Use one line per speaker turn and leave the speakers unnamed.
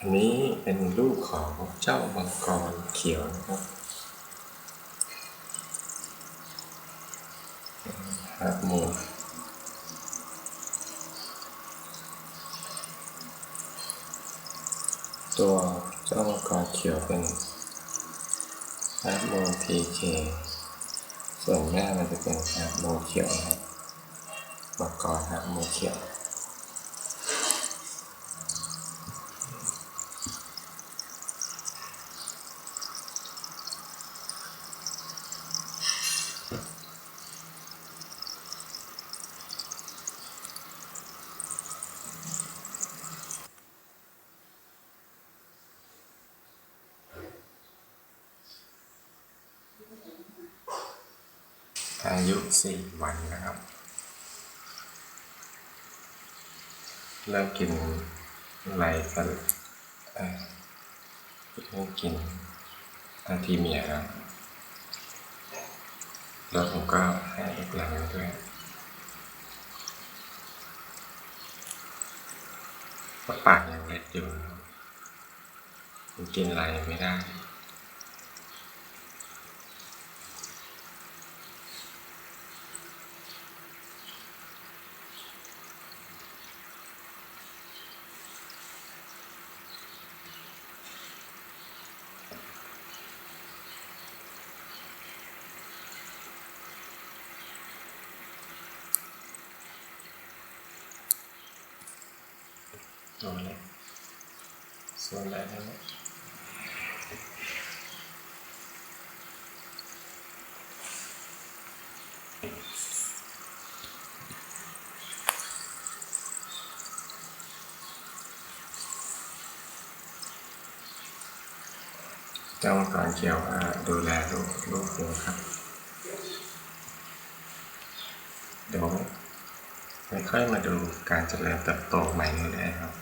อันนี้เป็นลูกของเจ้ามังกรเขียวนะครับฮาร์โมนตัวเจ้ามังกรเขียวเป็นฮาร์โมนพีเคส่วนแม่มันจะเป็นฮาร์โมนเขียวนะครับมังกรฮาร์โมนเขียว อายุสี่วันนะครับเริ่มกินไรกันเอ่อเริ่มกินอันทีเมียแล้วแล้วผมก็ให้อีกหลังด้วยปากยังเล็กอยู่นะครับมันกินอะไรไม่ได้ ตัวเล็กส่วนใหญ่นั่นแหละเจ้ามังกรเขียวดูแลลูกลูกครับเดี๋ยวไม่ค่อยมาดูการเจริญเติบโตใหม่เลยนะครับ